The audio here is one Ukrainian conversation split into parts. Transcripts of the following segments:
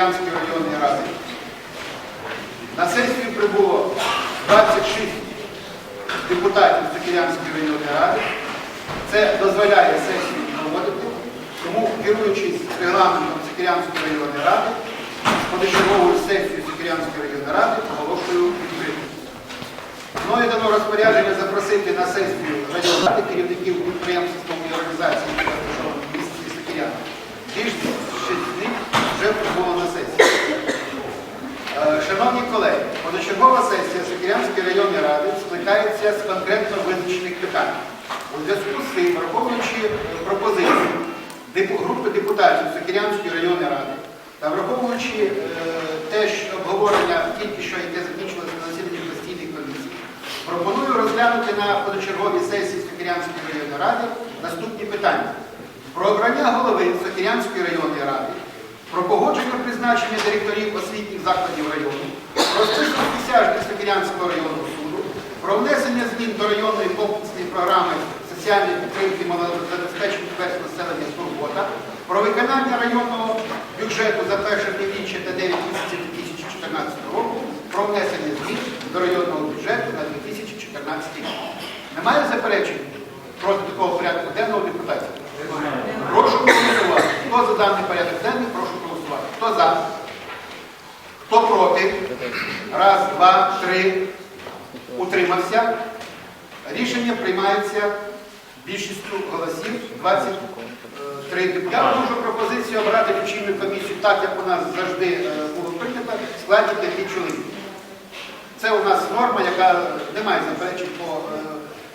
Сокирянської районної ради. На сесію прибуло 26 депутатів Сокирянської районної ради. Це дозволяє сесію проводити. Тому, керуючись регламентом Сокирянської районної ради, позачергову сесію Сокирянської районної ради оголошую відкритою. Мною дано розпорядження запросити на сесію районної ради керівників підприємства і організації, які розташовані в місті Сокирян. Більшість шість з них вже прибуло на сесію. Е, Шановні колеги, позачергова сесія Сокирянської районної ради скликається з конкретно визначених питань. У зв'язку з цим, враховуючи е, пропозицію групи депутатів Сокирянської районної ради та враховуючи е, те, що обговорення тільки що яке закінчилося на засіданні постійних комісій, пропоную розглянути на позачерговій сесії Сокирянської районної ради наступні питання. Про обрання голови Сокирянської районної ради, про погодження призначення директорів освітніх закладів району, про список присяжних Сокирянського суду, про внесення змін до районної комплексної програми соціальної підтримки малозабезпечених верств населення Турбота, про виконання районного бюджету за перше півріччя та 9 місяців 2014 року, про внесення змін до районного бюджету на 2014 рік. Немає заперечень проти такого порядку денного депутатів? Прошу голосувати. Хто за даний порядок денний, прошу голосувати. Хто за? Хто проти? Раз, два, три. Утримався. Рішення приймається більшістю голосів 23 депутати. Я вношу пропозицію обрати лічильну комісію так, як у нас завжди е, було прийнято, в складі 5 чоловік. Це у нас норма, яка не має заперечень по е,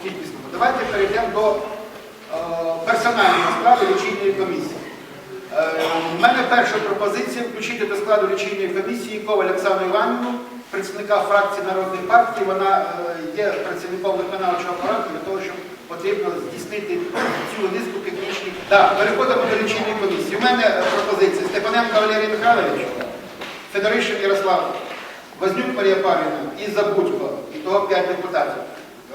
кількісному. Давайте перейдемо до е, персонального складу лічильної комісії. Е, У мене перша пропозиція включити до складу лічильної комісії Коваль Оксану Іванівну, представника фракції Народної партії. Вона е, є працівником виконавчого апарату для того, щоб потрібно здійснити цю низку технічних. Так, переходимо до лічильної комісії. У мене е, пропозиція Степаненко Валерій Михайлович, Федоришин Ярослав, Вознюк Марія Павлівна і Забудько. І того 5 депутатів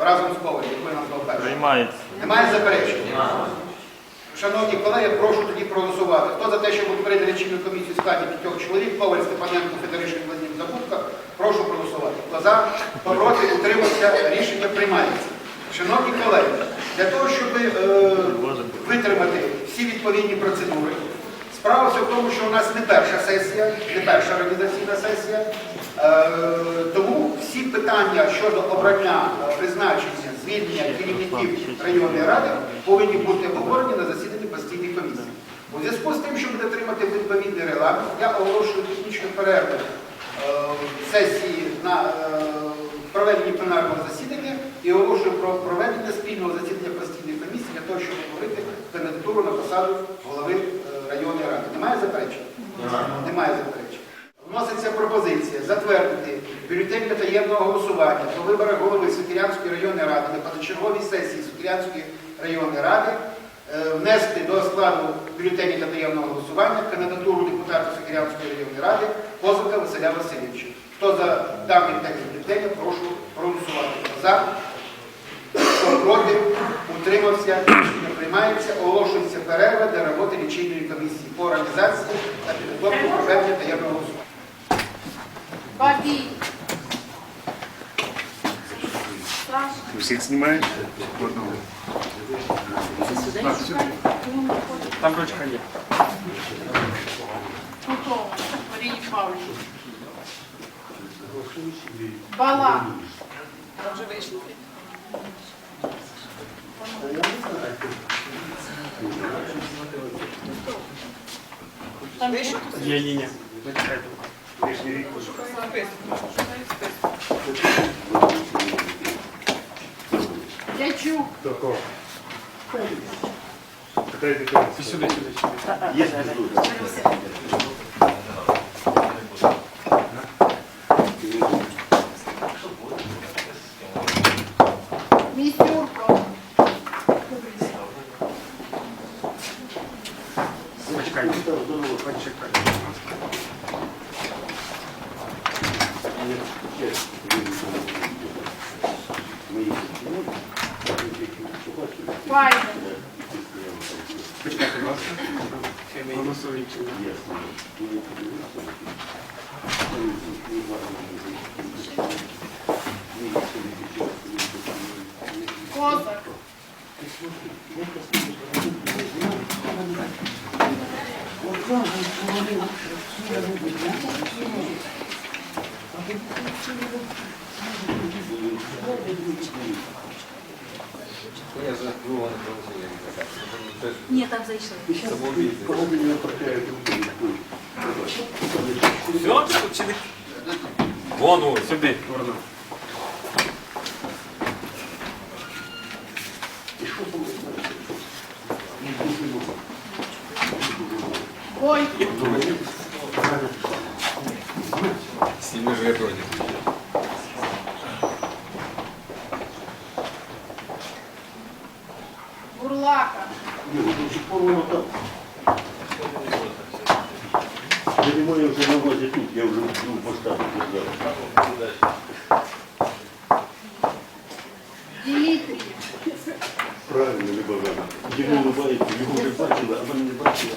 разом з Ковалем, який назвав першим. Приймається. Немає заперечень? Шановні колеги, прошу тоді проголосувати. Хто за те, щоб утворити лічильну комісію в складі п'ятьох чоловік, Коваль, Степаненко, Федоришин, Забудка, прошу проголосувати. Хто за, проти, утримався, рішення приймається. Шановні колеги, для того, щоб е, витримати всі відповідні процедури, справа все в тому, що у нас не перша сесія, не перша організаційна сесія, Е, тому всі питання щодо обрання, е, призначення, звільнення керівників районної ради повинні бути обговорені на засіданні постійних комісій. У зв'язку з тим, щоб дотримати відповідний регламент, я оголошую технічну перерву сесії на е, проведенні пленарного засідання і оголошую про проведення спільного засідання постійної комісії для того, щоб обговорити кандидатуру на посаду голови е, районної ради. Немає заперечень? Немає заперечень. Вноситься пропозиція затвердити бюлетень для таємного голосування по виборах голови Сокирянської районної ради на позачерговій сесії Сокирянської районної ради, е, внести до складу бюлетені для таємного голосування кандидатуру депутата Сокирянської районної ради Козака Василя Васильовича. Хто за даний текст бюлетеня, прошу проголосувати. За, хто проти, утримався, рішення приймається, оголошується перерва для роботи лічильної комісії по організації та підготовці проведення таємного голосування. Всіх знімаєш? Одного. Там ручка є. Кутова. Марії Павлівні. Бала. Вже вийшли. Там є? Є, є, є. Зачекайте. Лишній рік. Дячук. Такого. Питайте комісію. Сюди, сюди, сюди. Є тут. Файна. Почекайте, Я за другого не Ні, там зайшли. Самоубійці. Самоубійці потрапляють у Все, чи не? Вон, вон, сюди. Ой! Бойко. Сніми ж вроді. Бурлака. Я думаю, вже на возі тут, я вже ну, поставив. Дмитрій. Правильно, не бажано. Йому улыбається, його вже бачила, а мене не потім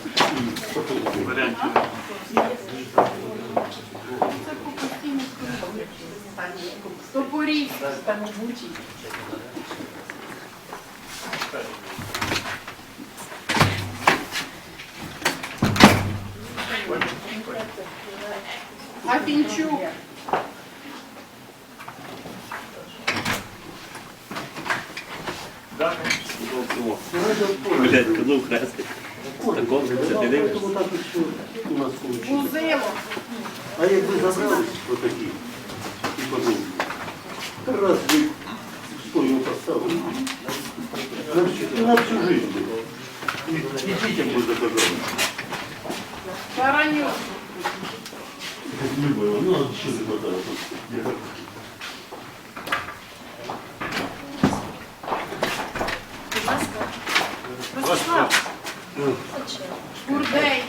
Варіантів. Це по постійній Топорів. Афінчук. Блядь, казав красти. Такого ти дивишся? все у нас. Музило. А якби забрали отакі і подумали. Раз ви стою поставили. На всю, на всю жизнь. І, і дітям буде заказали. Баранюк. Любила, ну а що ти хватає? Я Будь ласка. Ростислав. Курдей.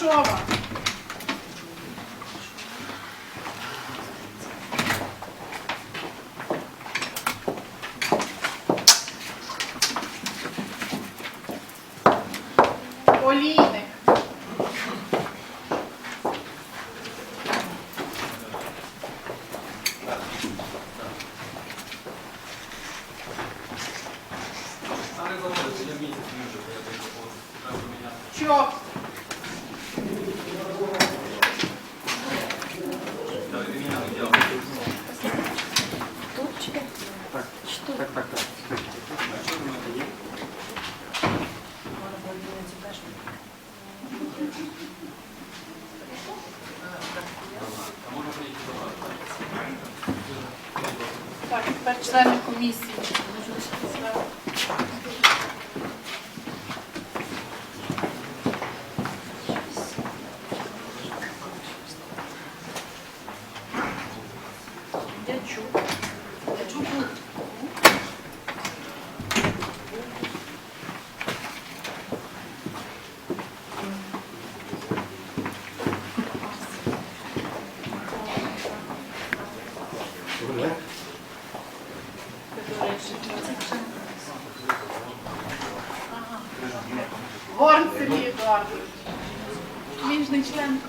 Лукашова. Олійник. Чоп. Так, так, так, так. Так, тепер члени комісії. 嗯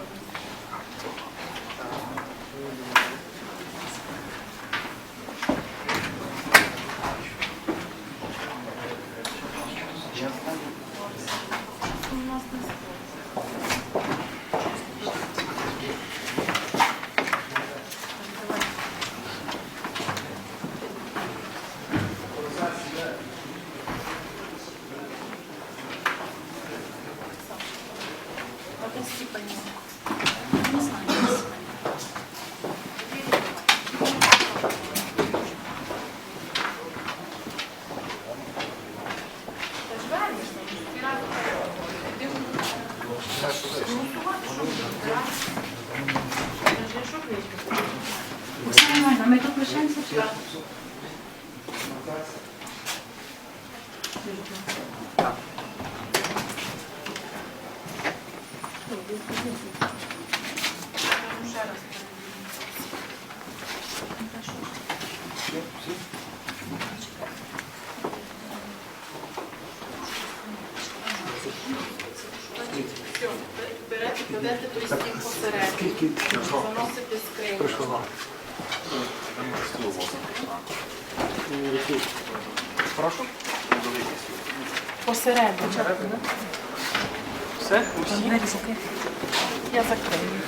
той стіл посередині. Заносите скриньку. Прошу. Посередині. Все? Я закрию.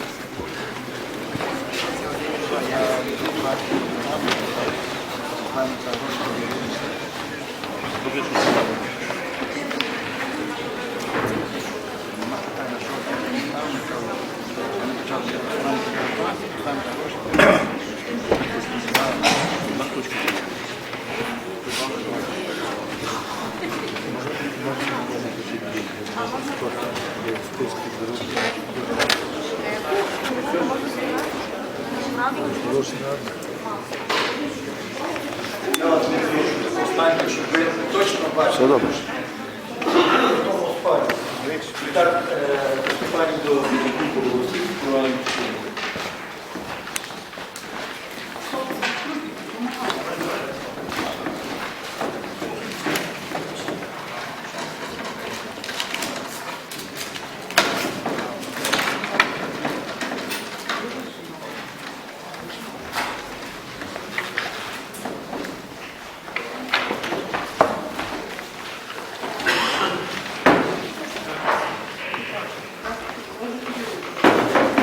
Останнє, щоб ви точно бачили. Так, приступаємо до голосів.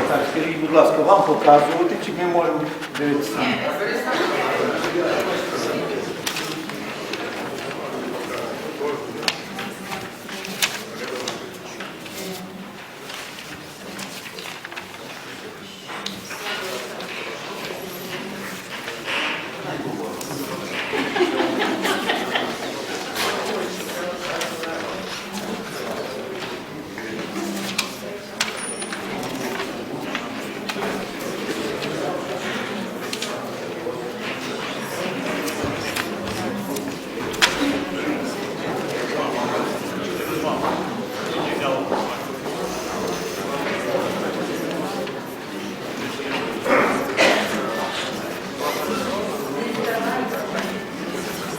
Так, скажіть, будь ласка, вам показувати, чи ми можемо дивитися?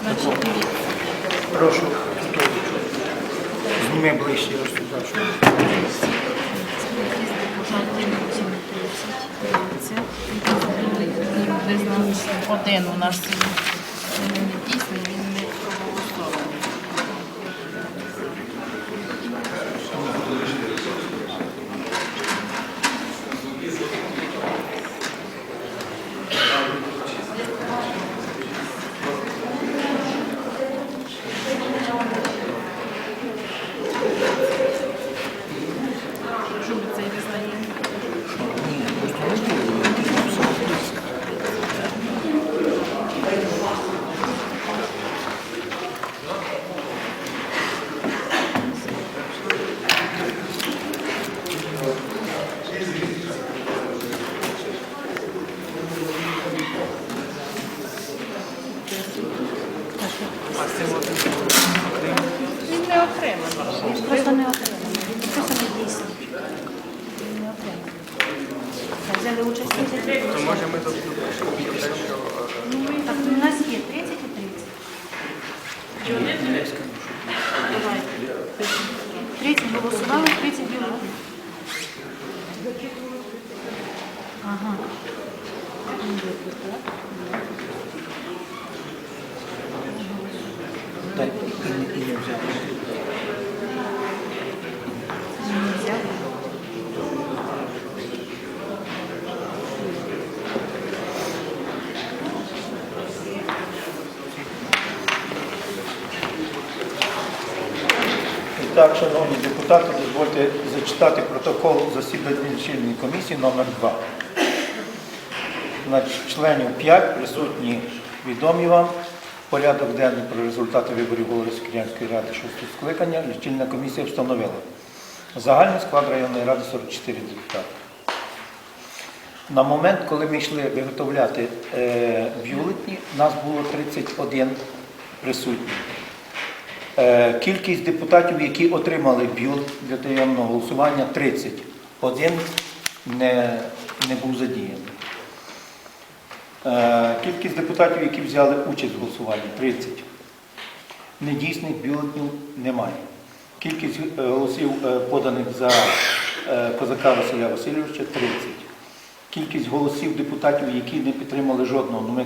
Значить, дивіться. Прошу. Зніми ближче, я розповідаю. Один у нас він не дійсний, він не проголосований. Що ми це визнаємо? Він не отриманий. Просто не отримали. Просто не дійсно. Не отримали. Взяли участь у цій То може ми тут допишемо те, що е, Так, у нас є 30 і 30. Давай. 30 голосували, третій білий. Ага. Так, і не взяти. Так, шановні депутати, дозвольте зачитати протокол засідання лічильної комісії номер 2 Значить, членів 5 присутні відомі вам. Порядок денний про результати виборів голови Секретарської ради 6 скликання лічильна комісія встановила. Загальний склад районної ради 44 депутати. На момент, коли ми йшли виготовляти е, бюлетні, нас було 31 присутніх. Е, Кількість депутатів, які отримали бюлет для таємного голосування 30. один не, не був задіяний. Е, Кількість депутатів, які взяли участь в голосуванні 30. Недійсних бюлетнів немає. Кількість е, голосів поданих за козака Василя Васильовича 30. Кількість голосів депутатів, які не підтримали жодного, ми